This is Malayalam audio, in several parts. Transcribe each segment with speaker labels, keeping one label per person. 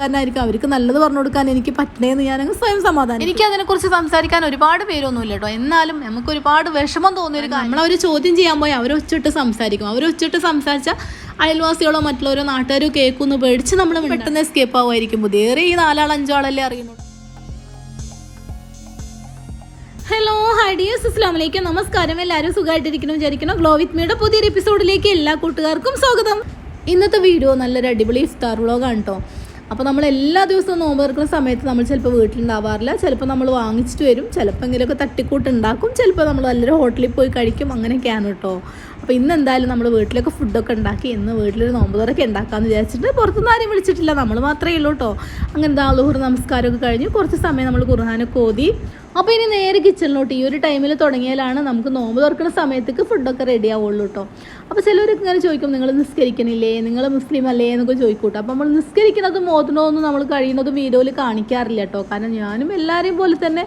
Speaker 1: കാരനായിരിക്കും അവർക്ക് നല്ലത് പറഞ്ഞു കൊടുക്കാൻ എനിക്ക് പറ്റണേന്ന് ഞാൻ സ്വയം സമാധാനം എനിക്ക് അതിനെക്കുറിച്ച് സംസാരിക്കാൻ ഒരുപാട് പേരൊന്നുമില്ല കേട്ടോ. എന്നാലും നമുക്ക് ഒരുപാട് വിഷമം തോന്നിയൊരു നമ്മൾ അവർ ചോദ്യം ചെയ്യാൻ പോയി അവർ ഒച്ചിട്ട് സംസാരിക്കും. അവർ ഒച്ചിട്ട് സംസാരിച്ചാൽ അയൽവാസികളോ മറ്റുള്ളവരോ നാട്ടുകാരോ കേൾക്കുന്നു പേടിച്ച് നമ്മൾ പെട്ടെന്ന് എസ്കേപ്പ് ആവുമായിരിക്കും. പുതിയ ഈ നാലാൾ അഞ്ചാളല്ലേ അറിയുന്നു ഹലോ ഹായ് ഡിയേഴ്സ് അസ്ലാമലേക്കും നമസ്കാരം. എല്ലാവരും സുഖമായിട്ടിരിക്കണം വിചാരിക്കണം ഗ്ലോ വിത്ത് മീയുടെ പുതിയൊരു എപ്പിസോഡിലേക്ക് എല്ലാ കൂട്ടുകാർക്കും സ്വാഗതം. ഇന്നത്തെ വീഡിയോ നല്ലൊരു അടിപൊളി ഇഫ്താർ വ്ളോഗാണ് കേട്ടോ. അപ്പോൾ നമ്മൾ എല്ലാ ദിവസവും നോമ്പ് തുറക്കുന്ന സമയത്ത് നമ്മൾ ചിലപ്പോൾ വീട്ടിലുണ്ടാവാറില്ല. ചിലപ്പോൾ നമ്മൾ വാങ്ങിച്ചിട്ട് വരും. ചിലപ്പോൾ എങ്കിലൊക്കെ തട്ടിക്കൂട്ട് ഉണ്ടാക്കും ചിലപ്പോൾ നമ്മൾ നല്ലൊരു ഹോട്ടലിൽ പോയി കഴിക്കും. അങ്ങനെയൊക്കെയാണ് കേട്ടോ. അപ്പോൾ ഇന്ന് എന്തായാലും നമ്മൾ വീട്ടിലൊക്കെ ഫുഡൊക്കെ ഉണ്ടാക്കി. ഇന്ന് വീട്ടിലൊരു നോമ്പ് തുറക്കെ ഉണ്ടാക്കാമെന്ന് വിചാരിച്ചിട്ട് പുറത്തുനിന്ന് ആരും വിളിച്ചിട്ടില്ല. നമ്മൾ മാത്രമേ ഉള്ളൂ കേട്ടോ. അങ്ങനെ ദാളുഹുർ നമസ്കാരമൊക്കെ കഴിഞ്ഞ്. കുറച്ച് സമയം നമ്മൾ ഖുർഹാനൊക്കെ ഓതി. അപ്പോൾ ഇനി നേരെ കിച്ചണിലോട്ട് ഈ ഒരു ടൈമിൽ തുടങ്ങിയാലാണ് നമുക്ക് നോമ്പ് തുറക്കുന്ന സമയത്തേക്ക് ഫുഡൊക്കെ റെഡി ആവുള്ളൂ കേട്ടോ അപ്പോൾ ചിലവരൊക്കെ ഇങ്ങനെ ചോദിക്കും നിങ്ങൾ നിസ്കരിക്കണില്ലേ? നിങ്ങൾ മുസ്ലിം അല്ലേ? എന്നൊക്കെ ചോദിക്കൂട്ടോ. അപ്പോൾ നമ്മൾ നിസ്കരിക്കുന്നതും ഓതണമൊന്നും നമ്മൾ കഴിയുന്നതും വീഡിയോയിൽ കാണിക്കാറില്ല കേട്ടോ കാരണം ഞാനും എല്ലാവരെയും പോലെ തന്നെ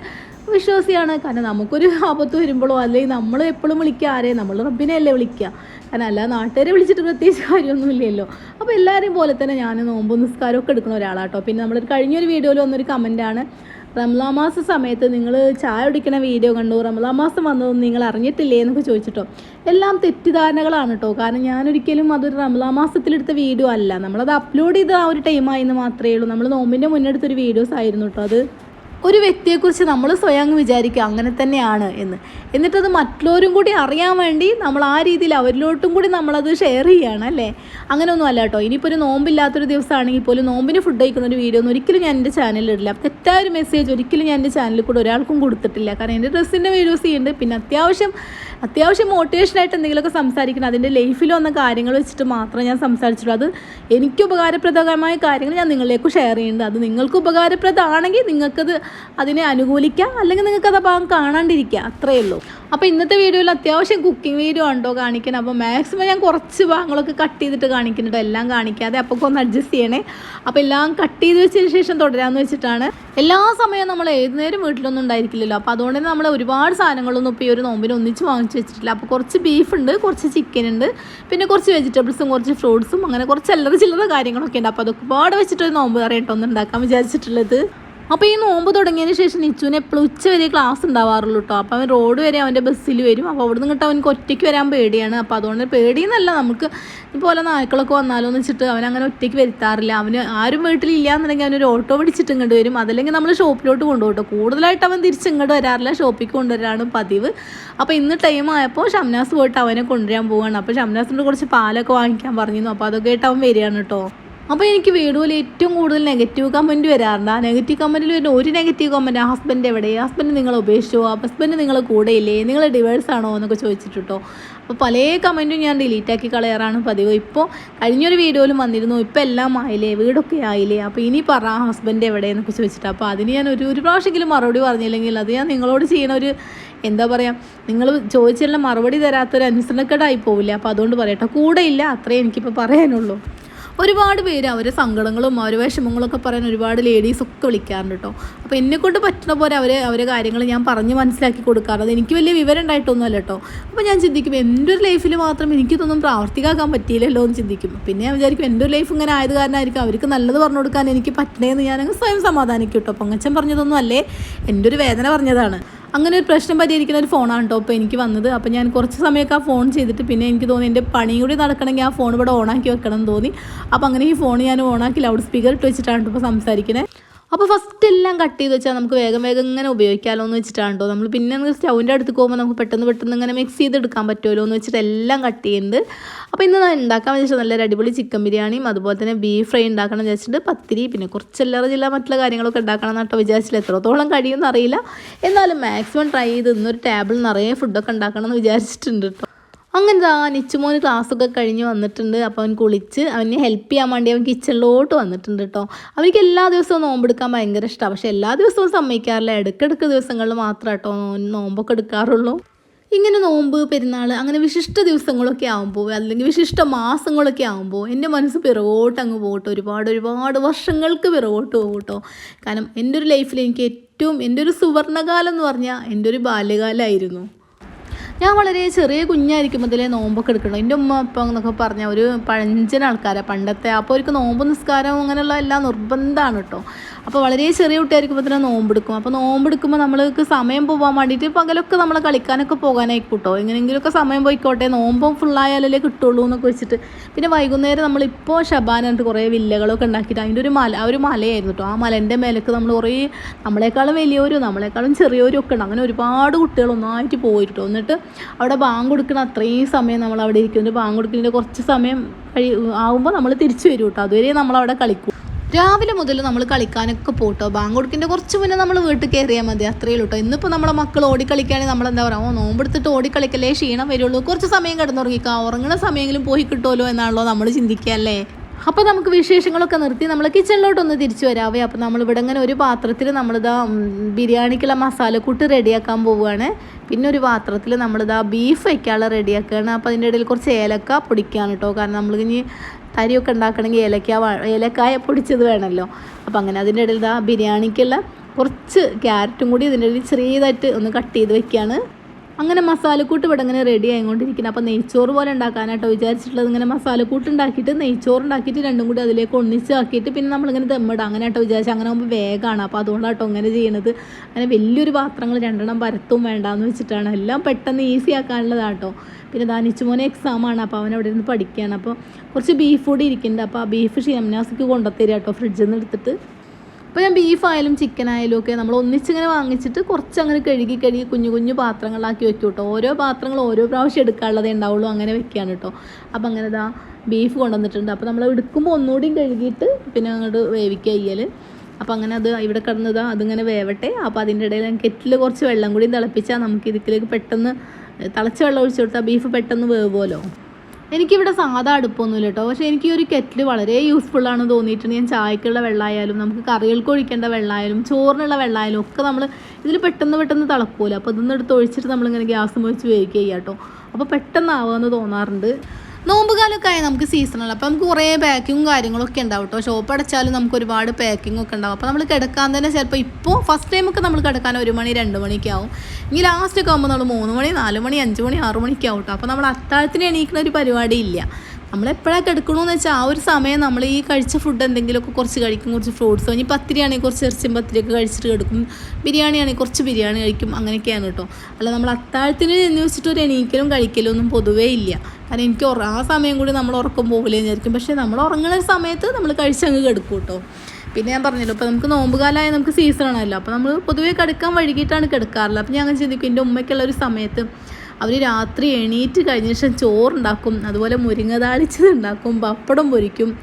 Speaker 1: വിശ്വാസിയാണ്. കാരണം നമുക്കൊരു ആപത്ത് വരുമ്പോഴോ അല്ലെങ്കിൽ നമ്മൾ എപ്പോഴും വിളിക്കുക ആരെയും നമ്മൾ റബ്ബിനെ അല്ലേ വിളിക്കുക? കാരണം അല്ല നാട്ടുകാരെ വിളിച്ചിട്ട് പ്രത്യേകിച്ച് കാര്യമൊന്നുമില്ലല്ലോ. അപ്പോൾ എല്ലാവരെയും പോലെ തന്നെ ഞാൻ നോമ്പ് നിസ്കാരമൊക്കെ എടുക്കുന്ന ഒരാളാട്ടോ പിന്നെ നമ്മൾ കഴിഞ്ഞൊരു വീഡിയോയിൽ വന്നൊരു കമന്റാണ് റംലാ മാസ സമയത്ത് നിങ്ങൾ ചായ കുടിക്കണ വീഡിയോ കണ്ടു. റംലാ മാസം വന്നതൊന്നും നിങ്ങൾ അറിഞ്ഞിട്ടില്ലേ എന്നൊക്കെ ചോദിച്ചിട്ടോ. എല്ലാം തെറ്റിദ്ധാരണകളാണ് കേട്ടോ കാരണം ഞാനൊരിക്കലും അതൊരു റംലാ മാസത്തിലെടുത്ത വീഡിയോ അല്ല. നമ്മളത് അപ്ലോഡ് ചെയ്ത ആ ഒരു ടൈമായെന്ന് മാത്രമേ ഉള്ളൂ. നമ്മൾ നോമ്പിന്റെ മുന്നെടുത്തൊരു വീഡിയോസ് ആയിരുന്നു കേട്ടോ അത്. ഒരു വ്യക്തിയെക്കുറിച്ച് നമ്മൾ സ്വയം അങ്ങ് വിചാരിക്കുക അങ്ങനെ തന്നെയാണ് എന്ന്. എന്നിട്ടത് മറ്റുള്ളവരും കൂടി അറിയാൻ വേണ്ടി നമ്മൾ ആ രീതിയിൽ അവരിലോട്ടും കൂടി നമ്മളത് ഷെയർ ചെയ്യുകയാണ് അല്ലേ? അങ്ങനെയൊന്നും അല്ല കേട്ടോ. ഇനിയിപ്പോൾ ഒരു നോമ്പില്ലാത്തൊരു ദിവസമാണെങ്കിൽ പോലും നോമ്പിന് ഫുഡ് കഴിക്കുന്ന ഒരു വീഡിയോ ഒന്നും ഒരിക്കലും ഞാൻ എന്റെ ചാനലിൽ ഇടില്ല. തെറ്റായ ഒരു മെസ്സേജ് ഒരിക്കലും ഞാൻ എന്റെ ചാനലിൽ കൂടെ ഒരാൾക്കും കൊടുത്തിട്ടില്ല. കാരണം എന്റെ ഡ്രസ്സിന്റെ വീഡിയോസ് ചെയ്യുന്നുണ്ട്. പിന്നെ അത്യാവശ്യം അത്യാവശ്യം മോട്ടിവേഷനായിട്ട് എന്തെങ്കിലുമൊക്കെ സംസാരിക്കണം. അതിന്റെ ലൈഫിൽ വന്ന കാര്യങ്ങൾ വെച്ചിട്ട് മാത്രം ഞാൻ സംസാരിച്ചിട്ടുള്ളൂ. അത് എനിക്ക് ഉപകാരപ്രദമായ കാര്യങ്ങൾ ഞാൻ നിങ്ങളിലേക്ക് ഷെയർ ചെയ്യുന്നുണ്ട്. അത് നിങ്ങൾക്ക് ഉപകാരപ്രദമാണെങ്കിൽ നിങ്ങൾക്കത് അതിനെ അനുകൂലിക്കാം. അല്ലെങ്കിൽ നിങ്ങൾക്കത് അത് ഭാഗം കാണാണ്ടിരിക്കുക അത്രയേ ഉള്ളൂ. അപ്പോൾ ഇന്നത്തെ വീഡിയോയിൽ അത്യാവശ്യം കുക്കിംഗ് വീഡിയോ ഉണ്ടോ കാണിക്കണം. അപ്പോൾ മാക്സിമം ഞാൻ കുറച്ച് ഭാഗങ്ങളൊക്കെ കട്ട് ചെയ്തിട്ട് കാണിക്കുന്നുണ്ട്. എല്ലാം കാണിക്കാതെ അപ്പോൾ ഒന്ന് അഡ്ജസ്റ്റ് ചെയ്യണേ. അപ്പോൾ എല്ലാം കട്ട് ചെയ്ത് വെച്ചതിന് ശേഷം തുടരാമെന്ന് വെച്ചിട്ടാണ്. എല്ലാ സമയവും നമ്മൾ ഏത് നേരം വീട്ടിലൊന്നും ഉണ്ടായിരിക്കില്ലല്ലോ. അപ്പോൾ അതുകൊണ്ട് തന്നെ നമ്മൾ ഒരുപാട് സാധനങ്ങളൊന്നും ഇപ്പോൾ ഈ ഒരു നോമ്പിന് ഒന്നിച്ച് വാങ്ങിച്ച് വെച്ചിട്ടില്ല. അപ്പോൾ കുറച്ച് ബീഫ് ഉണ്ട് കുറച്ച് ചിക്കൻ ഉണ്ട് പിന്നെ കുറച്ച് വെജിറ്റബിൾസും കുറച്ച് ഫ്രൂട്ട്സും അങ്ങനെ കുറച്ച് അല്ലറ ചില്ലറ കാര്യങ്ങളൊക്കെ ഉണ്ട്. അപ്പോൾ അതൊക്കെ ഒരുപാട് വെച്ചിട്ട് ഒരു നോമ്പ് കറിയിട്ടോ ഒന്ന് ഉണ്ടാക്കാൻ വിചാരിച്ചിട്ടുള്ളത്. അപ്പോൾ ഈ നോമ്പ് തുടങ്ങിയതിന് ശേഷം നിച്ചുവിന് എപ്പോഴും ഉച്ച വരെ ക്ലാസ് ഉണ്ടാവാറുള്ളൂ കേട്ടോ അപ്പോൾ അവൻ റോഡ് വരെ അവന്റെ ബസ്സിൽ വരും. അപ്പോൾ അവിടെ നിന്ന് അവനക്ക് ഒറ്റയ്ക്ക് വരാൻ പേടിയാണ്. അപ്പോൾ അതുകൊണ്ട് പേടിയെന്നല്ല നമുക്ക് ഇതുപോലെ നായ്ക്കളൊക്കെ വന്നാലോ എന്ന് വെച്ചിട്ട് അവൻ അങ്ങനെ ഒറ്റയ്ക്ക് വരുത്താറില്ല. അവന് ആരും വീട്ടിലില്ല എന്നുണ്ടെങ്കിൽ അവനൊരു ഓട്ടോ പിടിച്ചിട്ട് ഇങ്ങോട്ട് വരും. അതല്ലെങ്കിൽ നമ്മൾ ഷോപ്പിലോട്ട് കൊണ്ടുപോകും കൂടുതലായിട്ട് അവൻ തിരിച്ച് ഇങ്ങോട്ട് വരാറില്ല. ഷോപ്പിലേക്ക് കൊണ്ടുവരാണ് പതിവ്. അപ്പോൾ ഇന്ന് ടൈം ആയപ്പോൾ ഷംനാസ് പോയിട്ട് അവനെ കൊണ്ടുവരാൻ പോവുകയാണ് അപ്പോൾ ഷംനാസിന്റെ കുറച്ച് പാലൊക്കെ വാങ്ങിക്കാൻ പറഞ്ഞിരുന്നു. അപ്പോൾ അതൊക്കെ ആയിട്ട് അവൻ വരികയാണ് കേട്ടോ അപ്പോൾ എനിക്ക് വീഡിയോയിൽ ഏറ്റവും കൂടുതൽ നെഗറ്റീവ് കമന്റ് വരാറുണ്ട്. ആ നെഗറ്റീവ് കമന്റിൽ വരുന്ന ഒരു നെഗറ്റീവ് കമന്റ് ആ ഹസ്ബൻഡ് എവിടെ? ഹസ്ബൻഡ് നിങ്ങളെ ഉപേക്ഷിച്ചോ? ഹസ്ബൻഡ് നിങ്ങൾ കൂടെ ഇല്ലേ? നിങ്ങൾ ഡിവേഴ്സ് ആണോ? എന്നൊക്കെ ചോദിച്ചിട്ടോ അപ്പോൾ പല കമന്റും ഞാൻ ഡിലീറ്റ് ആക്കി കളയാറാണ് പതിവ്. ഇപ്പോൾ കഴിഞ്ഞൊരു വീഡിയോയിലും വന്നിരുന്നു. ഇപ്പോൾ എല്ലാം ആയില്ലേ? വീടൊക്കെ ആയില്ലേ? അപ്പോൾ ഇനി പറ ഹസ്ബൻഡ് എവിടെ? എന്നൊക്കെ ചോദിച്ചിട്ട്. അപ്പോൾ അതിന് ഞാൻ ഒരു ഒരു പ്രാവശ്യമെങ്കിലും മറുപടി പറഞ്ഞില്ലെങ്കിൽ അത് ഞാൻ നിങ്ങളോട് ചെയ്യുന്ന ഒരു എന്താ പറയുക നിങ്ങൾ ചോദിച്ചിട്ടുള്ള മറുപടി തരാത്തൊരു അനുസരണക്കേടായി പോവില്ല? അപ്പോൾ അതുകൊണ്ട് പറയട്ടെ. കൂടെ ഇല്ല അത്രേ എനിക്കിപ്പോൾ പറയാനുള്ളൂ. ഒരുപാട് പേര് അവരെ സങ്കടങ്ങളും അവരെ വിഷമങ്ങളൊക്കെ പറയാൻ ഒരുപാട് ലേഡീസ് ഒക്കെ വിളിക്കാറുണ്ട് കേട്ടോ അപ്പോൾ എന്നെക്കൊണ്ട് പറ്റുന്ന പോലെ അവരെ അവരെ കാര്യങ്ങൾ ഞാൻ പറഞ്ഞ് മനസ്സിലാക്കി കൊടുക്കാറുണ്ട്. എനിക്ക് വലിയ വിവരം ഉണ്ടായിട്ടൊന്നുമല്ല കേട്ടോ അപ്പോൾ ഞാൻ ചിന്തിക്കും എന്റെ ഒരു ലൈഫിൽ മാത്രം എനിക്കിതൊന്നും പ്രാവർത്തികമാക്കാൻ പറ്റിയില്ലല്ലോ എന്ന് ചിന്തിക്കും. പിന്നെ ഞാൻ വിചാരിക്കും എന്റെ ഒരു ലൈഫ് ഇങ്ങനെ ആയത് കാരണമായിരിക്കും അവർക്ക് നല്ലത് പറഞ്ഞു കൊടുക്കാൻ എനിക്ക് പറ്റണേന്ന് ഞാനങ്ങ് സ്വയം സമാധാനിക്കും കേട്ടോ പൊങ്ങച്ചൻ പറഞ്ഞതൊന്നും അല്ലേ? എന്റെ ഒരു വേദന പറഞ്ഞതാണ്. അങ്ങനെ ഒരു പ്രശ്നം പരിഹരിക്കുന്ന ഒരു ഫോണാണ് കേട്ടോ ഇപ്പോൾ എനിക്ക് വന്നത്. അപ്പോൾ ഞാൻ കുറച്ച് സമയമൊക്കെ ആ ഫോൺ ചെയ്തിട്ട് പിന്നെ എനിക്ക് തോന്നി എന്റെ പണിയും കൂടി നടക്കണമെങ്കിൽ ആ ഫോൺ ഇവിടെ ഓണാക്കി വെക്കണം എന്ന് തോന്നി. അപ്പോൾ അങ്ങനെ ഈ ഫോൺ ഞാൻ ഓണാക്കി ലൗഡ് സ്പീക്കർ ഇട്ട് വെച്ചിട്ടാണ് ഇപ്പോൾ സംസാരിക്കുന്നത് അപ്പോൾ ഫസ്റ്റ് എല്ലാം കട്ട് ചെയ്ത് വെച്ചാൽ നമുക്ക് വേഗം വേഗം ഇങ്ങനെ ഉപയോഗിക്കാമല്ലോ എന്ന് വെച്ചിട്ടാണ്ടോ നമ്മൾ പിന്നെ സ്റ്റൗവിന്റെ അടുത്ത് പോകുമ്പോൾ നമുക്ക് പെട്ടെന്ന് പെട്ടെന്ന് ഇങ്ങനെ മിക്സ് ചെയ്തെടുക്കാൻ പറ്റുമല്ലോ എന്ന് വെച്ചിട്ട് എല്ലാം കട്ട് ചെയ്യുന്നത്. അപ്പോൾ ഇന്ന് ഞാൻ ഉണ്ടാക്കാൻ വെച്ചാൽ നല്ലൊരു അടിപൊളി ചിക്കൻ ബിരിയാണിയും അതുപോലെ തന്നെ ബീഫ് ഫ്രൈ ഉണ്ടാക്കണം എന്ന് വെച്ചിട്ട് പത്തിരി പിന്നെ കുറച്ച് എല്ലാവരും ജില്ല മറ്റുള്ള കാര്യങ്ങളൊക്കെ ഉണ്ടാക്കണം എന്നിട്ട് വിചാരിച്ചില്ല. എത്രത്തോളം കഴിയുമെന്ന് അറിയില്ല എന്നാലും മാക്സിമം ട്രൈ ചെയ്ത് ഇന്നൊരു ടേബിൾ നിറയെ ഫുഡൊക്കെ ഉണ്ടാക്കണം എന്ന് വിചാരിച്ചിട്ടുണ്ട് കേട്ടോ അങ്ങനെ ദാ നിച്ചുമോന് ക്ലാസ്സൊക്കെ കഴിഞ്ഞ് വന്നിട്ടുണ്ട്. അപ്പോൾ അവൻ കുളിച്ച് അവനെ ഹെൽപ്പ് ചെയ്യാൻ വേണ്ടി അവൻ കിച്ചണിലോട്ട് വന്നിട്ടുണ്ട് കേട്ടോ അവനിക്ക് എല്ലാ ദിവസവും നോമ്പെടുക്കാൻ ഭയങ്കര ഇഷ്ടമാണ് പക്ഷേ എല്ലാ ദിവസവും സമ്മതിക്കാറില്ല. ഇടയ്ക്കിടയ്ക്ക് ദിവസങ്ങളിൽ മാത്രം കേട്ടോ നോമ്പൊക്കെ എടുക്കാറുള്ളൂ. ഇങ്ങനെ നോമ്പ് പെരുന്നാൾ അങ്ങനെ വിശിഷ്ട ദിവസങ്ങളൊക്കെ ആകുമ്പോൾ അല്ലെങ്കിൽ വിശിഷ്ട മാസങ്ങളൊക്കെ ആകുമ്പോൾ എന്റെ മനസ്സ് പിറകോട്ട് അങ്ങ് പോകട്ടെ. ഒരുപാട് ഒരുപാട് വർഷങ്ങൾക്ക് പിറകോട്ട് പോകും കേട്ടോ കാരണം എന്റെ ഒരു ലൈഫിൽ എനിക്ക് ഏറ്റവും എന്റെ ഒരു സുവർണകാലം എന്ന് പറഞ്ഞാൽ എന്റെ ഒരു ബാല്യകാലമായിരുന്നു. ഞാൻ വളരെ ചെറിയ കുഞ്ഞായിരിക്കും മുതലേ നോമ്പൊക്കെ എടുക്കണം? എന്റെ ഉമ്മ അപ്പം എന്നൊക്കെ പറഞ്ഞ ഒരു പഴഞ്ചൻ ആൾക്കാരാണ് പണ്ടത്തെ. അപ്പോൾ അവർക്ക് നോമ്പ് നിസ്കാരം അങ്ങനെയുള്ള എല്ലാം നിർബന്ധമാണ് കേട്ടോ അപ്പോൾ വളരെ ചെറിയ കുട്ടിയായിരിക്കുമ്പോൾ തന്നെ നോമ്പെടുക്കും. അപ്പോൾ നോമ്പെടുക്കുമ്പോൾ നമ്മൾക്ക് സമയം പോകാൻ വേണ്ടിയിട്ട് പകലൊക്കെ നമ്മൾ കളിക്കാനൊക്കെ പോകാനായിക്കോട്ടോ എങ്ങനെയെങ്കിലുമൊക്കെ സമയം പോയിക്കോട്ടെ. നോമ്പും ഫുള്ളായാലല്ലേ കിട്ടുള്ളൂ എന്നൊക്കെ വെച്ചിട്ട്. പിന്നെ വൈകുന്നേരം നമ്മളിപ്പോൾ ശബാനായിട്ട് കുറേ വില്ലകളൊക്കെ ഉണ്ടാക്കിയിട്ട് അതിന്റെ ഒരു മല ഒരു മലയായിരുന്നു കേട്ടോ ആ മലേന്റെ മേലേക്ക് നമ്മൾ കുറേ നമ്മളെക്കാളും വലിയവരും നമ്മളെക്കാളും ചെറിയവരും ഒക്കെ ഉണ്ട്. അങ്ങനെ ഒരുപാട് കുട്ടികൾ ഒന്നായിട്ട് പോയിട്ട്. എന്നിട്ട് അവിടെ ബാങ്ക് കൊടുക്കണ അത്രയും സമയം നമ്മൾ അവിടെ ഇരിക്കുന്നുണ്ട് ബാങ്ക് കൊടുക്കുന്നതിന്റെ കുറച്ച് സമയം കഴി ആകുമ്പോൾ നമ്മൾ തിരിച്ചു വരും കേട്ടോ അതുവരെ നമ്മളവിടെ കളിക്കും. രാവിലെ മുതൽ നമ്മൾ കളിക്കാനൊക്കെ പോട്ടോ ബാങ്ക് കൊടുക്കിന്റെ കുറച്ച് മുന്നേ നമ്മൾ വീട്ടിൽ കയറിയാൽ മതി അത്രയേ ഉള്ളൂ ഇന്നിപ്പോൾ നമ്മളെ മക്കൾ ഓടിക്കളിക്കുകയാണെങ്കിൽ നമ്മൾ എന്താ പറയുക ഓ നോമ്പെടുത്തിട്ട് ഓടിക്കളിക്കല്ലേ ക്ഷീണം വരുള്ളൂ. കുറച്ച് സമയം കിടന്നുറങ്ങിക്കാം. ഉറങ്ങുന്ന സമയമെങ്കിലും പോയി കിട്ടുമല്ലോ എന്നാണല്ലോ നമ്മൾ ചിന്തിക്കുക അല്ലേ? അപ്പോൾ നമുക്ക് വിശേഷങ്ങളൊക്കെ നിർത്തി നമ്മൾ കിച്ചണിലോട്ടൊന്ന് തിരിച്ചു വരാവേ. അപ്പോൾ നമ്മൾ ഇവിടെ ഇങ്ങനെ ഒരു പാത്രത്തിൽ നമ്മളിതാ ബിരിയാണിക്കുള്ള മസാലക്കൂട്ട് റെഡിയാക്കാൻ പോവുകയാണ്. പിന്നെ ഒരു പാത്രത്തിൽ നമ്മളിതാ ബീഫ് വയ്ക്കാനുള്ള റെഡിയാക്കുകയാണ്. അപ്പോൾ അതിന്റെ ഇടയിൽ കുറച്ച് ഏലക്ക പൊടിക്കുകയാണ് കേട്ടോ കാരണം നമ്മൾ ഇനി തരിയൊക്കെ ഉണ്ടാക്കണമെങ്കിൽ ഏലക്ക ഏലക്കായ പൊടിച്ചത് വേണമല്ലോ. അപ്പോൾ അങ്ങനെ അതിന്റെ ഇടയിൽ ഇതാ ബിരിയാണിക്കുള്ള കുറച്ച് ക്യാരറ്റും കൂടി ഇതിന്റെ ഇടയിൽ ചെറിയതായിട്ട് ഒന്ന് കട്ട് ചെയ്ത് വെക്കുകയാണ്. അങ്ങനെ മസാലക്കൂട്ട് ഇവിടെ ഇങ്ങനെ റെഡി ആയിക്കൊണ്ടിരിക്കുന്നത് അപ്പോൾ നെയ്ച്ചോറ് പോലെ ഉണ്ടാക്കാനായിട്ടോ വിചാരിച്ചിട്ടുള്ളത്. ഇങ്ങനെ മസാലക്കൂട്ട് ഉണ്ടാക്കിയിട്ട് നെയ്ച്ചോറ് ഉണ്ടാക്കിയിട്ട് രണ്ടും കൂടി അതിലേക്ക് ഒന്നിച്ചാക്കിയിട്ട് പിന്നെ നമ്മളിങ്ങനെ ദമ്മിടാം. അങ്ങനെ കേട്ടോ വിചാരിച്ചു അങ്ങനെ ആകുമ്പോൾ വേഗമാണ് അപ്പോൾ അതുകൊണ്ടാട്ടോ ഇങ്ങനെ ചെയ്യണത്. അങ്ങനെ വലിയൊരു പാത്രങ്ങൾ രണ്ടെണ്ണം പരത്തും വേണ്ടാന്ന് വെച്ചിട്ടാണ്. എല്ലാം പെട്ടെന്ന് ഈസി ആക്കാനുള്ളതാട്ടോ. പിന്നെ ദാനിച്ചുമോനെ എക്സാമാണ് അപ്പോൾ അവൻ അവിടെ ഇരുന്ന് പഠിക്കുകയാണ്. അപ്പോൾ കുറച്ച് ബീഫ് കൂടി ഇരിക്കുന്നുണ്ട്. അപ്പോൾ ആ ബീഫ് ഷിംനാസിക്ക് കൊണ്ടുത്തരാട്ടോ. ഫ്രിഡ്ജിൽ നിന്ന് എടുത്തിട്ട്. അപ്പോൾ ഞാൻ ബീഫായാലും ചിക്കൻ ആയാലും ഒക്കെ നമ്മൾ ഒന്നിച്ചിങ്ങനെ വാങ്ങിച്ചിട്ട് കുറച്ച് അങ്ങനെ കഴുകി കഴുകി കുഞ്ഞു കുഞ്ഞു പാത്രങ്ങളാക്കി വെക്കും കേട്ടോ ഓരോ പാത്രങ്ങൾ ഓരോ പ്രാവശ്യം എടുക്കാനുള്ളതേ ഉണ്ടാവുള്ളൂ. അങ്ങനെ വെക്കുകയാണ് കേട്ടോ അപ്പോൾ അങ്ങനെ ഇതാ ബീഫ് കൊണ്ടുവന്നിട്ടുണ്ട്. അപ്പോൾ നമ്മൾ എടുക്കുമ്പോൾ ഒന്നുകൂടിയും കഴുകിയിട്ട് പിന്നെ അങ്ങോട്ട് വേവിക്കുക ചെയ്യൽ അപ്പോൾ അങ്ങനെ അത് ഇവിടെ കിടന്നതാ അതിങ്ങനെ വേവട്ടെ. അപ്പോൾ അതിന്റെ ഇടയിൽ കെറ്റിൽ കുറച്ച് വെള്ളം കൂടി തിളപ്പിച്ചാൽ നമുക്ക് ഇതിലേക്ക് പെട്ടെന്ന് തിളച്ച വെള്ളം ഒഴിച്ചു കൊടുത്താൽ ബീഫ് പെട്ടെന്ന് വേവുമല്ലോ എനിക്കിവിടെ സാധാ അടുപ്പൊന്നുമില്ല കേട്ടോ. പക്ഷേ എനിക്ക് ഒരു കെറ്റിൽ വളരെ യൂസ്ഫുൾ ആണെന്ന് തോന്നിയിട്ടുണ്ട്. ഞാൻ ചായക്കുള്ള വെള്ളമായാലും നമുക്ക് കറികൾക്ക് ഒഴിക്കേണ്ട വെള്ളമായാലും ചോറിനുള്ള വെള്ളമായാലും ഒക്കെ നമ്മൾ ഇതിൽ പെട്ടെന്ന് പെട്ടെന്ന് തിളക്കൂല. അപ്പോൾ ഇതൊന്നും എടുത്ത് ഒഴിച്ചിട്ട് നമ്മളിങ്ങനെ ഗ്യാസ് വെച്ച് വേവിക്കുക ചെയ്യാം കേട്ടോ. അപ്പോൾ പെട്ടെന്നാവുമെന്ന് തോന്നാറുണ്ട്. നോമ്പ് കാലമൊക്കെ ആയാൽ നമുക്ക് സീസണല്ല അപ്പോൾ നമുക്ക് കുറേ പാക്കിങ്ങും കാര്യങ്ങളൊക്കെ ഉണ്ടാവും കേട്ടോ ഷോപ്പ് അടച്ചാലും നമുക്ക് ഒരുപാട് പാക്കിംഗ് ഒക്കെ ഉണ്ടാവും. അപ്പോൾ നമ്മൾ കിടക്കാൻ തന്നെ ചിലപ്പോൾ ഇപ്പോൾ ഫസ്റ്റ് ടൈമൊക്കെ നമ്മൾ കിടക്കാൻ ഒരു മണി രണ്ട് മണിക്ക് ആവും. ഇനി ലാസ്റ്റ് ഒക്കെ ആകുമ്പോൾ നമ്മൾ മൂന്ന് മണി നാല് മണി അഞ്ച് മണി ആറ് മണിക്ക് ആവും കേട്ടോ അപ്പോൾ നമ്മൾ അത്താഴത്തിന് എണീക്കുന്ന ഒരു പരിപാടി ഇല്ല. നമ്മളെപ്പോഴാണ് കിടക്കണമെന്ന് വെച്ചാൽ ആ ഒരു സമയം നമ്മൾ ഈ കഴിച്ച ഫുഡ് എന്തെങ്കിലുമൊക്കെ കുറച്ച് കഴിക്കും കുറച്ച് ഫ്രൂട്ട്സോ ഇനി പത്തിരിയാണെങ്കിൽ കുറച്ച് ഇറച്ചിയും പത്തിരിയൊക്കെ കഴിച്ചിട്ട് കിടക്കും. ബിരിയാണി ആണെങ്കിൽ കുറച്ച് ബിരിയാണി കഴിക്കും. അങ്ങനെയൊക്കെയാണ് കേട്ടോ അല്ല നമ്മൾ അത്താഴത്തിന് എന്ന് വെച്ചിട്ട് ഒരു എണീക്കലും കഴിക്കലും ഒന്നും പൊതുവേ ഇല്ല. കാരണം എനിക്ക് ആ സമയം കൂടി നമ്മൾ ഉറക്കം പോകില്ല വിചാരിക്കും. പക്ഷേ നമ്മൾ ഉറങ്ങുന്ന സമയത്ത് നമ്മൾ കഴിച്ചങ്ങ് കിടക്കും കേട്ടോ പിന്നെ ഞാൻ പറഞ്ഞല്ലോ ഇപ്പോൾ നമുക്ക് നോമ്പുകാലമായ നമുക്ക് സീസണാണല്ലോ അപ്പോൾ നമ്മൾ പൊതുവേ കിടക്കാൻ വഴുകിയിട്ടാണ് കിടക്കാറുള്ളത്. അപ്പോൾ ഞാൻ അങ്ങനെ ചിന്തിക്കും എന്റെ ഉമ്മയ്ക്കുള്ള ഒരു സമയത്ത് അവർ രാത്രി എണീറ്റ് കഴിഞ്ഞ ശേഷം ചോറുണ്ടാക്കും അതുപോലെ മുരിങ്ങ താളിച്ചത് ഉണ്ടാക്കും പപ്പടം പൊരിക്കും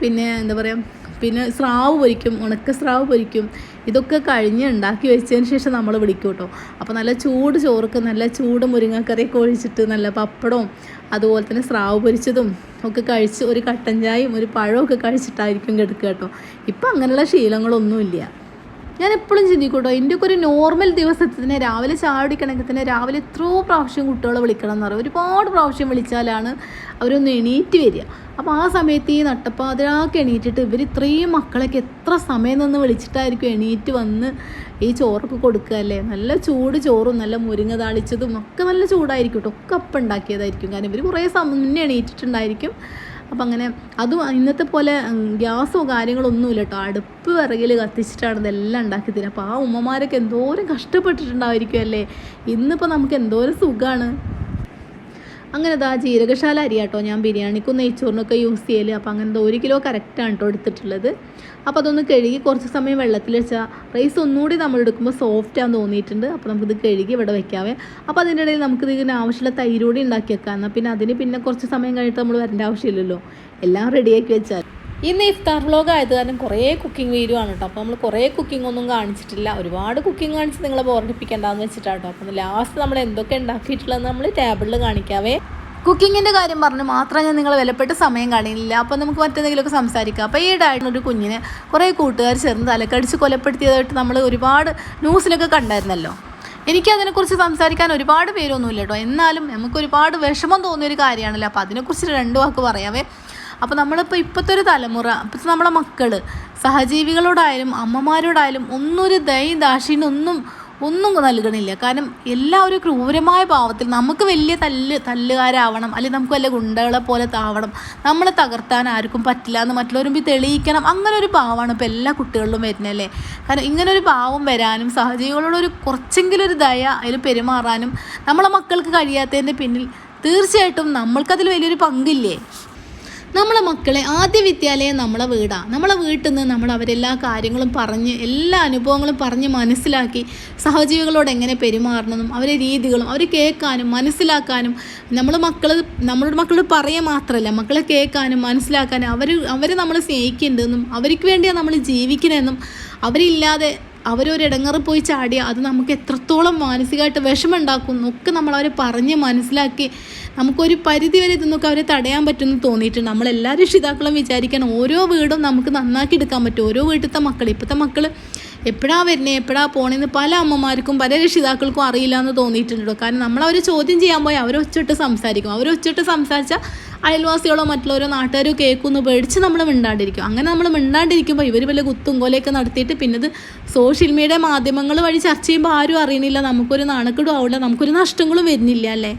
Speaker 1: പിന്നെ എന്താ പറയുക പിന്നെ സ്രാവ് പൊരിക്കും ഉണക്ക സ്രാവ് പൊരിക്കും ഇതൊക്കെ കഴിഞ്ഞ് ഉണ്ടാക്കി വെച്ചതിന് ശേഷം നമ്മൾ വിളിക്കും കേട്ടോ അപ്പോൾ നല്ല ചൂട് ചോർക്ക് നല്ല ചൂട് മുരിങ്ങക്കറിയൊക്കെ ഒഴിച്ചിട്ട് നല്ല പപ്പടവും അതുപോലെ തന്നെ സ്രാവ് പൊരിച്ചതും ഒക്കെ കഴിച്ച് ഒരു കട്ടൻ ചായയും ഒരു പഴമൊക്കെ കഴിച്ചിട്ടായിരിക്കും കിടക്കുക കേട്ടോ ഇപ്പം അങ്ങനെയുള്ള ശീലങ്ങളൊന്നുമില്ല. ഞാൻ എപ്പോഴും ചിന്തിക്കൂട്ടോ എന്റെയൊക്കെ ഒരു നോർമൽ ദിവസത്തിൽ തന്നെ രാവിലെ ചാടിക്കണമെങ്കിൽ തന്നെ രാവിലെ എത്രയോ പ്രാവശ്യം കുട്ടികളെ വിളിക്കണം എന്ന് പറയും. ഒരുപാട് പ്രാവശ്യം വിളിച്ചാലാണ് അവരൊന്ന് എണീറ്റ് വരിക. അപ്പോൾ ആ സമയത്ത് ഈ നട്ടപ്പാതിരാക്ക് എണീറ്റിട്ട് ഇവർ ഇത്രയും മക്കളൊക്കെ എത്ര സമയം നിന്ന് വിളിച്ചിട്ടായിരിക്കും എണീറ്റ് വന്ന് ഈ ചോറൊക്കെ കൊടുക്കുക അല്ലേ? നല്ല ചൂട് ചോറും നല്ല മുരിങ്ങ താളിച്ചതും ഒക്കെ നല്ല ചൂടായിരിക്കും. കേട്ടോ ഒക്കെ അപ്പം ഉണ്ടാക്കിയതായിരിക്കും. കാരണം ഇവർ കുറേ സമയം എണീറ്റിട്ടുണ്ടായിരിക്കും. അപ്പം അങ്ങനെ അതും ഇന്നത്തെ പോലെ ഗ്യാസോ കാര്യങ്ങളോ ഒന്നുമില്ല കേട്ടോ അടുപ്പ് വിറകിൽ കത്തിച്ചിട്ടാണ് ഇതെല്ലാം ഉണ്ടാക്കി തരിക അപ്പോൾ ആ ഉമ്മമാരൊക്കെ എന്തോരം കഷ്ടപ്പെട്ടിട്ടുണ്ടായിരിക്കും അല്ലേ ഇന്നിപ്പോൾ നമുക്ക് എന്തോരം സുഖമാണ് അങ്ങനെ ദാ ജീരകശാല അരി കേട്ടോ ഞാൻ ബിരിയാണിക്കും നെയ്ച്ചോറിനൊക്കെ യൂസ് ചെയ്യൽ അപ്പോൾ അങ്ങനത്തെ ഒരു കിലോ കറക്റ്റാണ് കേട്ടോ എടുത്തിട്ടുള്ളത്. അപ്പോൾ അതൊന്ന് കഴുകി കുറച്ച് സമയം വെള്ളത്തിൽ വെച്ചാൽ റൈസ് ഒന്നുകൂടി നമ്മൾ എടുക്കുമ്പോൾ സോഫ്റ്റ് ആണെന്ന് തോന്നിയിട്ടുണ്ട്. അപ്പോൾ നമുക്കിത് കഴുകി ഇവിടെ വെക്കാവേ. അപ്പോൾ അതിന്റെ ഇടയിൽ നമുക്കിത് ഇതിന് ആവശ്യമുള്ള തൈര് കൂടി ഉണ്ടാക്കി വെക്കാം. എന്നാൽ പിന്നെ അതിന് പിന്നെ കുറച്ച് സമയം കഴിഞ്ഞിട്ട് നമ്മൾ വരേണ്ട ആവശ്യമില്ലല്ലോ. എല്ലാം റെഡിയാക്കി വെച്ചാൽ. ഇന്ന് ഇഫ്താർ വ്ലോഗ് ആയത് കാരണം കുറേ കുക്കിംഗ് വീഡിയോ ആണ് കേട്ടോ അപ്പോൾ നമ്മൾ കുറേ കുക്കിംഗ് ഒന്നും കാണിച്ചിട്ടില്ല. ഒരുപാട് കുക്കിംഗ് കാണിച്ച് നിങ്ങളെ ബോറടിപ്പിക്കേണ്ടെന്ന് വെച്ചിട്ടാണ് കേട്ടോ അപ്പോൾ ലാസ്റ്റ് നമ്മൾ എന്തൊക്കെ ഉണ്ടാക്കിയിട്ടുള്ളതെന്ന് നമ്മൾ ടേബിളിൽ കാണിക്കാവേ. കുക്കിങ്ങിന്റെ കാര്യം പറഞ്ഞു മാത്രം ഞാൻ നിങ്ങളെ വിലപ്പെട്ട സമയം കാണില്ല അപ്പോൾ നമുക്ക് മറ്റെന്തെങ്കിലുമൊക്കെ സംസാരിക്കാം. അപ്പോൾ ഈ ഡാഡിന് ഒരു കുഞ്ഞിനെ കുറേ കൂട്ടുകാർ ചേർന്ന് തലക്കടിച്ച് കൊലപ്പെടുത്തിയതായിട്ട് നമ്മൾ ഒരുപാട് ന്യൂസിലൊക്കെ കണ്ടായിരുന്നല്ലോ. എനിക്കതിനെക്കുറിച്ച് സംസാരിക്കാൻ ഒരുപാട് പേരൊന്നുമില്ല കേട്ടോ എന്നാലും നമുക്ക് ഒരുപാട് വിഷമം തോന്നിയൊരു കാര്യമാണല്ലോ. അപ്പോൾ അതിനെക്കുറിച്ച് രണ്ട് വാക്ക് പറയാവേ. അപ്പോൾ നമ്മളിപ്പോൾ ഇപ്പോഴത്തെ ഒരു തലമുറ ഇപ്പോഴത്തെ നമ്മളെ മക്കൾ സഹജീവികളോടായാലും അമ്മമാരോടായാലും ഒന്നൊരു ദയ ദാക്ഷിണ്യം ഒന്നും നൽകണില്ല. കാരണം എല്ലാവരും ക്രൂരമായ ഭാവത്തിൽ നമുക്ക് വലിയ തല്ല് തല്ലുകാരാവണം അല്ലെങ്കിൽ നമുക്ക് വലിയ ഗുണ്ടകളെ പോലെ താവണം. നമ്മളെ തകർത്താൻ ആർക്കും പറ്റില്ല എന്ന് മറ്റുള്ളവരും തെളിയിക്കണം. അങ്ങനെ ഒരു ഭാവമാണ് ഇപ്പോൾ എല്ലാ കുട്ടികളിലും വരുന്നല്ലേ കാരണം ഇങ്ങനെ ഒരു ഭാവം വരാനും സഹജീവികളോട് ഒരു കുറച്ചെങ്കിലും ഒരു ദയ അതിൽ പെരുമാറാനും നമ്മളെ മക്കൾക്ക് കഴിയാത്തതിന്റെ പിന്നിൽ തീർച്ചയായിട്ടും നമ്മൾക്കതിൽ വലിയൊരു പങ്കില്ലേ? നമ്മളെ മക്കളെ ആദ്യ വിദ്യാലയം നമ്മളെ വീടാണ് നമ്മളെ വീട്ടിൽ നിന്ന് നമ്മൾ അവരെല്ലാ കാര്യങ്ങളും പറഞ്ഞ് എല്ലാ അനുഭവങ്ങളും പറഞ്ഞ് മനസ്സിലാക്കി സഹജീവികളോട് എങ്ങനെ പെരുമാറണമെന്നും അവരെ രീതികളും അവർ കേൾക്കാനും മനസ്സിലാക്കാനും നമ്മൾ മക്കൾ നമ്മളുടെ മക്കളോട് പറയുക മാത്രമല്ല മക്കളെ കേൾക്കാനും മനസ്സിലാക്കാനും അവർ അവർ നമ്മളെ സ്നേഹിക്കുന്നുണ്ടെന്നും അവർക്ക് വേണ്ടിയാണ് നമ്മൾ ജീവിക്കണമെന്നും അവരില്ലാതെ അവരൊരിടങ്ങറ് പോയി ചാടിയ അത് നമുക്ക് എത്രത്തോളം മാനസികമായിട്ട് വിഷമുണ്ടാക്കുന്നു ഒക്കെ നമ്മൾ അവരെ പറഞ്ഞ് മനസ്സിലാക്കി നമുക്കൊരു പരിധി വരെ ഇതൊന്നൊക്കെ അവരെ തടയാൻ പറ്റുമെന്ന് തോന്നിയിട്ടുണ്ട്. നമ്മളെല്ലാ രക്ഷിതാക്കളും വിചാരിക്കണം ഓരോ വീടും നമുക്ക് നന്നാക്കി എടുക്കാൻ പറ്റും. ഓരോ വീട്ടിലത്തെ മക്കൾ ഇപ്പോഴത്തെ മക്കൾ എപ്പോഴാ വരുന്നത് എപ്പോഴാ പോണേന്ന് പല അമ്മമാർക്കും പല രക്ഷിതാക്കൾക്കും അറിയില്ല എന്ന് തോന്നിയിട്ടുണ്ട് കാരണം നമ്മൾ അവർ ചോദ്യം ചെയ്യാൻ പോയി അവർ ഒച്ചിട്ട് സംസാരിക്കും. അവർ ഒച്ചിട്ട് സംസാരിച്ചാൽ അയൽവാസികളോ മറ്റുള്ളവരോ നാട്ടുകാരോ കേൾക്കുമെന്ന് പേടിച്ച് നമ്മൾ മിണ്ടാണ്ടിരിക്കും. അങ്ങനെ നമ്മൾ മിണ്ടാണ്ടിരിക്കുമ്പോൾ ഇവർ വല്ല കുത്തും കൊലയൊക്കെ നടത്തിയിട്ട് പിന്നെ ഇത് സോഷ്യൽ മീഡിയ മാധ്യമങ്ങൾ വഴി ചർച്ച ചെയ്യുമ്പോൾ ആരും അറിയുന്നില്ല നമുക്കൊരു നാണക്കെടും ആവില്ല നമുക്കൊരു നഷ്ടങ്ങളും വരുന്നില്ല അല്ലേ?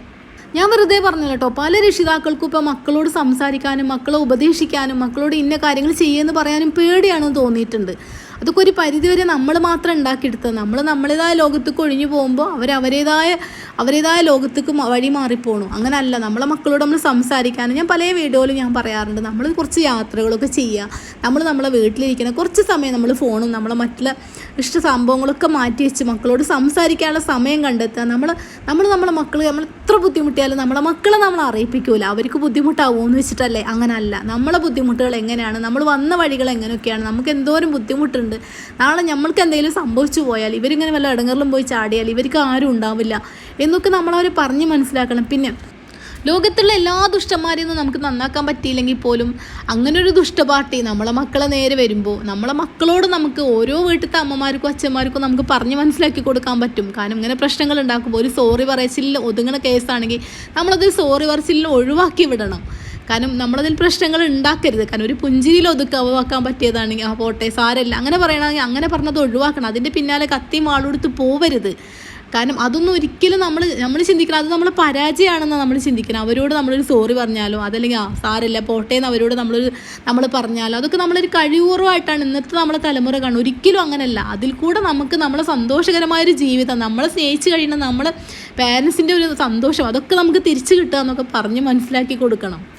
Speaker 1: ഞാൻ വെറുതെ പറഞ്ഞു കേട്ടോ. പല രക്ഷിതാക്കൾക്കും ഇപ്പോൾ മക്കളോട് സംസാരിക്കാനും മക്കളെ ഉപദേശിക്കാനും മക്കളോട് ഇന്ന കാര്യങ്ങൾ ചെയ്യുമെന്ന് പറയാനും പേടിയാണെന്ന് തോന്നിയിട്ടുണ്ട്. അതൊക്കെ ഒരു പരിധിവരെ നമ്മൾ മാത്രം ഉണ്ടാക്കിയെടുത്തത്. നമ്മൾ നമ്മളേതായ ലോകത്തേക്ക് ഒഴിഞ്ഞു പോകുമ്പോൾ അവർ അവരേതായ അവരേതായ ലോകത്തേക്ക് വഴി മാറിപ്പോണു. അങ്ങനല്ല. നമ്മളെ മക്കളോട് നമ്മൾ സംസാരിക്കാനും ഞാൻ പല വീഡിയോയിലും ഞാൻ പറയാറുണ്ട്. നമ്മൾ കുറച്ച് യാത്രകളൊക്കെ ചെയ്യുക. നമ്മൾ നമ്മളെ വീട്ടിലിരിക്കുന്ന കുറച്ച് സമയം നമ്മൾ ഫോണും നമ്മളെ മറ്റുള്ള ഇഷ്ട സംഭവങ്ങളൊക്കെ മാറ്റി വെച്ച് മക്കളോട് സംസാരിക്കാനുള്ള സമയം കണ്ടെത്തുക. നമ്മൾ നമ്മൾ നമ്മളെ മക്കൾ നമ്മൾ എത്ര ബുദ്ധിമുട്ടിയാലും നമ്മളെ മക്കളെ നമ്മൾ അറിയിപ്പിക്കൂല. അവർക്ക് ബുദ്ധിമുട്ടാവുമെന്ന് വെച്ചിട്ടല്ലേ. അങ്ങനല്ല. നമ്മളെ ബുദ്ധിമുട്ടുകൾ എങ്ങനെയാണ്? നമ്മൾ വന്ന വഴികൾ എങ്ങനെയൊക്കെയാണ്? നമുക്ക് എന്തോരം ബുദ്ധിമുട്ടുണ്ട്? നാളെ നമ്മൾക്ക് എന്തെങ്കിലും സംഭവിച്ചു പോയാൽ ഇവരിങ്ങനെ വല്ല ഇടങ്ങളിലും പോയി ചാടിയാൽ ഇവർക്ക് ആരും ഉണ്ടാവില്ല എന്നൊക്കെ നമ്മളവരെ പറഞ്ഞ് മനസ്സിലാക്കണം. പിന്നെ ലോകത്തുള്ള എല്ലാ ദുഷ്ടന്മാരെയും നമുക്ക് നന്നാക്കാൻ പറ്റിയില്ലെങ്കിൽ പോലും അങ്ങനെ ഒരു ദുഷ്ടപാർട്ടി നമ്മളെ മക്കളെ നേരെ വരുമ്പോൾ നമ്മളെ മക്കളോട് നമുക്ക് ഓരോ വീട്ടിലത്തെ അമ്മമാർക്കും അച്ഛന്മാർക്കും നമുക്ക് പറഞ്ഞ് മനസ്സിലാക്കി കൊടുക്കാൻ പറ്റും. കാരണം ഇങ്ങനെ പ്രശ്നങ്ങൾ ഉണ്ടാക്കുമ്പോൾ ഒരു സോറി പറയച്ചില്ല ഒതുങ്ങുന്ന കേസാണെങ്കിൽ നമ്മളത് സോറി പറച്ചിലിൽ ഒഴിവാക്കി വിടണം. കാരണം നമ്മളതിൽ പ്രശ്നങ്ങൾ ഉണ്ടാക്കരുത്. കാരണം ഒരു പുഞ്ചിരിയിൽ ഒതുക്കി ഒഴിവാക്കാൻ പറ്റിയതാണെങ്കിൽ ആ പോട്ടെ സാരല്ല. അങ്ങനെ പറയണമെങ്കിൽ അങ്ങനെ പറഞ്ഞത് ഒഴിവാക്കണം. അതിന്റെ പിന്നാലെ കത്തിയും ആളെടുത്ത് പോവരുത്. കാരണം അതൊന്നും ഒരിക്കലും നമ്മൾ നമ്മൾ ചിന്തിക്കണം. അത് നമ്മൾ പരാജയമാണെന്ന് നമ്മൾ ചിന്തിക്കണം അവരോട് നമ്മളൊരു സോറി പറഞ്ഞാലോ? അതല്ലെങ്കിൽ ആ സാരല്ല പോട്ടെ എന്ന് അവരോട് നമ്മളൊരു നമ്മൾ പറഞ്ഞാലോ? അതൊക്കെ നമ്മളൊരു കഴിവുറവായിട്ടാണ് ഇന്നത്തെ നമ്മളെ തലമുറ കാണുന്നത്. ഒരിക്കലും അങ്ങനെയല്ല അതിൽ കൂടെ നമുക്ക് നമ്മളെ സന്തോഷകരമായൊരു ജീവിതം നമ്മളെ സ്നേഹിച്ച് കഴിയുന്ന നമ്മളെ പാരൻസിന്റെ ഒരു സന്തോഷം അതൊക്കെ നമുക്ക് തിരിച്ചു കിട്ടുക എന്നൊക്കെ പറഞ്ഞ് മനസ്സിലാക്കി കൊടുക്കണം.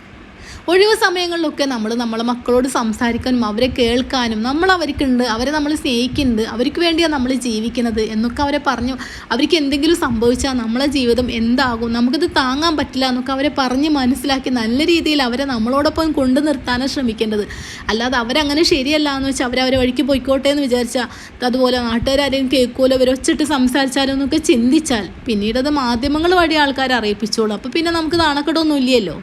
Speaker 1: ഒഴിവ് സമയങ്ങളിലൊക്കെ നമ്മൾ നമ്മളെ മക്കളോട് സംസാരിക്കാനും അവരെ കേൾക്കാനും നമ്മൾ അവർക്കുണ്ട് അവരെ നമ്മൾ സ്നേഹിക്കുന്നുണ്ട് അവർക്ക് വേണ്ടിയാണ് നമ്മൾ ജീവിക്കുന്നത് എന്നൊക്കെ അവരെ പറഞ്ഞു. അവർക്ക് എന്തെങ്കിലും സംഭവിച്ചാൽ നമ്മളെ ജീവിതം എന്താകും? നമുക്കിത് താങ്ങാൻ പറ്റില്ല എന്നൊക്കെ അവരെ പറഞ്ഞ് മനസ്സിലാക്കി നല്ല രീതിയിൽ അവരെ നമ്മളോടൊപ്പം കൊണ്ടു നിർത്താനാണ് ശ്രമിക്കേണ്ടത്. അല്ലാതെ അവരങ്ങനെ ശരിയല്ല എന്ന് വെച്ചാൽ അവരവരെ വഴിക്ക് പോയിക്കോട്ടെ എന്ന് വിചാരിച്ചാൽ അതുപോലെ നാട്ടുകാരും കേൾക്കുമല്ലോ അവരൊച്ചിട്ട് സംസാരിച്ചാലോ എന്നൊക്കെ ചിന്തിച്ചാൽ പിന്നീട് അത് മാധ്യമങ്ങൾ വഴി ആൾക്കാരെ അറിയിപ്പിച്ചോളൂ. അപ്പോൾ പിന്നെ നമുക്ക് നാണക്കെടൊന്നും ഇല്ലല്ലോ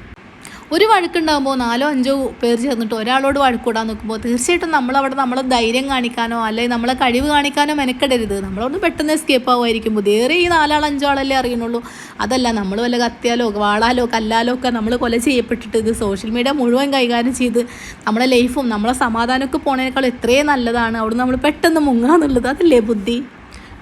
Speaker 1: ഒരു വഴക്കുണ്ടാകുമ്പോൾ നാലോ അഞ്ചോ പേർ ചേർന്നിട്ട് ഒരാളോട് വഴക്കൂടാൻ നോക്കുമ്പോൾ തീർച്ചയായിട്ടും നമ്മളവിടെ നമ്മളെ ധൈര്യം കാണിക്കാനോ അല്ലെങ്കിൽ നമ്മളെ കഴിവ് കാണിക്കാനോ മെനക്കെടരുത്. നമ്മളൊന്ന് പെട്ടെന്ന് എസ്കേപ്പ് ആവുമായിരിക്കും. വേറെ ഈ നാലാൾ അഞ്ചോ ആളല്ലേ അറിയുന്നുള്ളൂ. അതല്ല നമ്മൾ വല്ല കത്തിയാലോ വാളാലോ കല്ലാലോ ഒക്കെ നമ്മൾ കൊല ചെയ്യപ്പെട്ടിട്ട് ഇത് സോഷ്യൽ മീഡിയ മുഴുവൻ കൈകാര്യം ചെയ്ത് നമ്മളെ ലൈഫും നമ്മളെ സമാധാനമൊക്കെ പോണേക്കാൾ എത്രയും നല്ലതാണ്. അവിടെ നമ്മൾ പെട്ടെന്ന് മുങ്ങാന്നുള്ളത് അതല്ലേ ബുദ്ധി?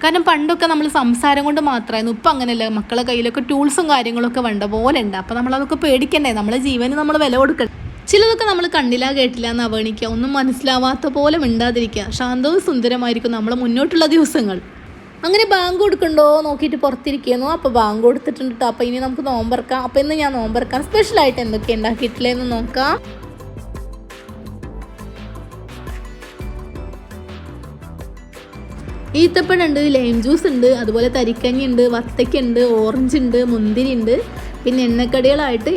Speaker 1: കാരണം പണ്ടൊക്കെ നമ്മൾ സംസാരം കൊണ്ട് മാത്രമായിരുന്നു. ഇപ്പം അങ്ങനെയല്ല. മക്കളെ കയ്യിലൊക്കെ ടൂൾസും കാര്യങ്ങളൊക്കെ വേണ്ട പോലെ ഉണ്ട്. അപ്പം നമ്മളതൊക്കെ പേടിക്കണ്ടേ? നമ്മളെ ജീവന് നമ്മൾ വില കൊടുക്കണം ചിലതൊക്കെ നമ്മൾ കണ്ടില്ല കേട്ടില്ല എന്ന് അവഗണിക്കുക ഒന്നും മനസ്സിലാവാത്ത പോലെ മിണ്ടാതിരിക്കുക. ശാന്തവും സുന്ദരമായിരിക്കും നമ്മൾ മുന്നോട്ടുള്ള ദിവസങ്ങൾ. അങ്ങനെ ബാങ്ക് കൊടുക്കണ്ടോ? നോക്കിയിട്ട് പുറത്തിരിക്കുന്നു. അപ്പോൾ ബാങ്ക് കൊടുത്തിട്ടുണ്ട് കേട്ടോ അപ്പോൾ ഇനി നമുക്ക് നോമ്പറക്കാം അപ്പോൾ ഇന്ന് ഞാൻ നോമ്പറക്കാം സ്പെഷ്യലായിട്ട് എന്തൊക്കെ ഉണ്ടാക്കിയിട്ടില്ലേ എന്ന് നോക്കാം. ഈത്തപ്പഴം ഉണ്ട് ലൈം ജ്യൂസ് ഉണ്ട് അതുപോലെ തരിക്കഞ്ഞി ഉണ്ട് വത്തക്ക ഉണ്ട് ഓറഞ്ച് ഉണ്ട് മുന്തിരി ഉണ്ട്. പിന്നെ എണ്ണക്കടികളായിട്ട്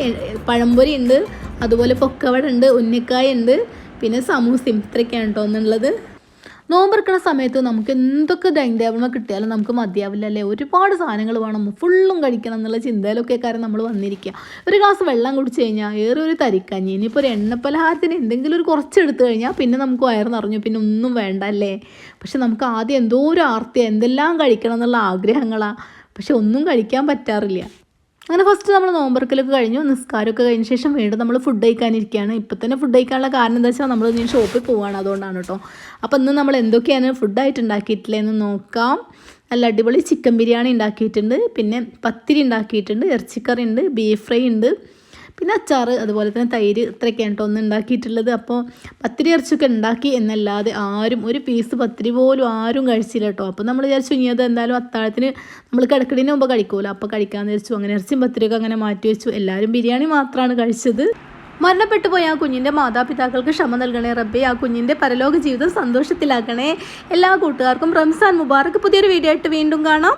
Speaker 1: പഴംപൊരി ഉണ്ട് അതുപോലെ പൊക്കവട ഉണ്ട് ഉന്നക്കായ ഉണ്ട് പിന്നെ സമൂസയും. ഇത്രയൊക്കെയാണ് കേട്ടോ ഒന്നുള്ളത്. നോമ്പെടുക്കുന്ന സമയത്ത് നമുക്ക് എന്തൊക്കെ ഡൈനിങ് ടേബിളിൽ കിട്ടിയാലും നമുക്ക് മതിയാവില്ല അല്ലേ ഒരുപാട് സാധനങ്ങൾ വേണം. ഫുള്ളും കഴിക്കണം എന്നുള്ള ചിന്തയിലൊക്കെ കാര്യം നമ്മൾ വന്നിരിക്കുക. ഒരു ഗ്ലാസ് വെള്ളം കുടിച്ച് കഴിഞ്ഞാൽ ഏറെ ഒരു തരിക്കഞ്ഞി. ഇനിയിപ്പോൾ ഒരു എണ്ണപ്പലഹാരത്തിന് എന്തെങ്കിലും ഒരു കുറച്ച് എടുത്തു കഴിഞ്ഞാൽ പിന്നെ നമുക്ക് വയറ് നിറഞ്ഞു. പിന്നെ ഒന്നും വേണ്ട അല്ലേ പക്ഷെ നമുക്ക് ആദ്യം എന്തോ ഒരു ആർത്തി എന്തെല്ലാം കഴിക്കണം എന്നുള്ള ആഗ്രഹങ്ങളാണ് പക്ഷെ ഒന്നും കഴിക്കാൻ പറ്റാറില്ല. അങ്ങനെ ഫസ്റ്റ് നമ്മൾ നോമ്പർക്കലൊക്കെ കഴിഞ്ഞു നിസ്കാരമൊക്കെ കഴിഞ്ഞ ശേഷം വീണ്ടും നമ്മൾ ഫുഡ് കഴിക്കാനിരിക്കുകയാണ്. ഇപ്പം തന്നെ ഫുഡ് കഴിക്കാനുള്ള കാരണം എന്താ വെച്ചാൽ നമ്മൾ ഇനി ഷോപ്പിൽ പോവുകയാണ് അതുകൊണ്ടാണ് കേട്ടോ അപ്പോൾ ഇന്ന് നമ്മൾ എന്തൊക്കെയാണ് ഫുഡായിട്ട് ഉണ്ടാക്കിയിട്ടില്ലെന്ന് നോക്കാം. നല്ല അടിപൊളി ചിക്കൻ ബിരിയാണി ഉണ്ടാക്കിയിട്ടുണ്ട് പിന്നെ പത്തിരി ഉണ്ടാക്കിയിട്ടുണ്ട് ഇറച്ചിക്കറി ഉണ്ട് ബീഫ് ഫ്രൈ ഉണ്ട്. പിന്നെ അച്ചാർ അതുപോലെ തന്നെ തൈര് ഇത്രയൊക്കെയാണ് കേട്ടോ ഒന്ന് ഉണ്ടാക്കിയിട്ടുള്ളത്. അപ്പോൾ പത്തിരി ഇറച്ചിയൊക്കെ ഉണ്ടാക്കി എന്നല്ലാതെ ആരും ഒരു പീസ് പത്തിരി പോലും ആരും കഴിച്ചില്ല കേട്ടോ. അപ്പോൾ നമ്മൾ വിചാരിച്ചു ഇനി അത് എന്തായാലും അത്താഴത്തിന് നമ്മൾ കിടക്കടിന് മുമ്പ് കഴിക്കുമല്ലോ. അപ്പോൾ കഴിക്കാമെന്ന് വിചാരിച്ചു. അങ്ങനെ ഇറച്ചിയും പത്തിരിയൊക്കെ അങ്ങനെ മാറ്റി വെച്ചു. എല്ലാവരും ബിരിയാണി മാത്രമാണ് കഴിച്ചത്. മരണപ്പെട്ടു പോയ ആ കുഞ്ഞിന്റെ മാതാപിതാക്കൾക്ക് ക്ഷമ നൽകണേ റബ്ബെ. ആ കുഞ്ഞിന്റെ പരലോക ജീവിതം സന്തോഷത്തിലാക്കണേ. എല്ലാ കൂട്ടുകാർക്കും റംസാൻ മുബാറക്ക് പുതിയൊരു വീഡിയോ ആയിട്ട് വീണ്ടും കാണാം.